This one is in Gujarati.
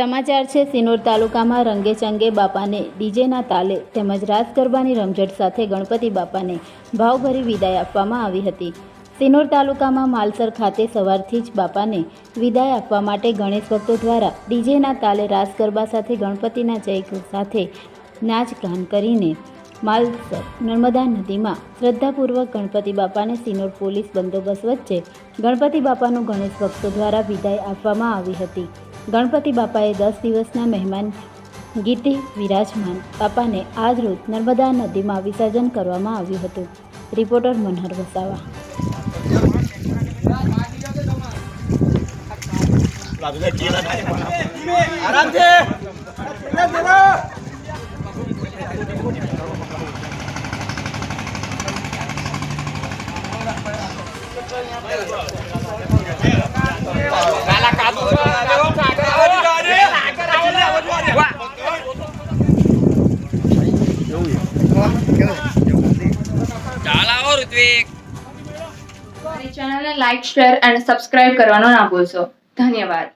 સમાચાર છે, સિનોર તાલુકામાં રંગે ચંગે બાપાને ડીજેના તાલે તેમજ રાસ ગરબાની રમઝટ સાથે ગણપતિ બાપાને ભાવભરી વિદાય આપવામાં આવી હતી. સિનોર તાલુકામાં માલસર ખાતે સવારથી જ બાપાને વિદાય આપવા માટે ગણેશ ભક્તો દ્વારા ડીજેના તાલે રાસ ગરબા સાથે ગણપતિના જય સાથે નાચ ગાન કરીને માલસર નર્મદા નદીમાં શ્રદ્ધાપૂર્વક ગણપતિ બાપાને સિનોર પોલીસ બંદોબસ્ત વચ્ચે ગણપતિ બાપાનું ગણેશ ભક્તો દ્વારા વિદાય આપવામાં આવી હતી. ગણપતિ બાપાએ દસ દિવસના મહેમાન ગીતે વિરાજમાન બાપાને આજ રોજ નર્મદા નદીમાં વિસર્જન કરવામાં આવ્યું હતું. રિપોર્ટર મનહર વસાવા. આરામથી ચાલ આવો ઋત્વિક મારી ચેનલને લાઈક શેર અને સબસ્ક્રાઇબ કરવાનો ના ભૂલશો. ધન્યવાદ.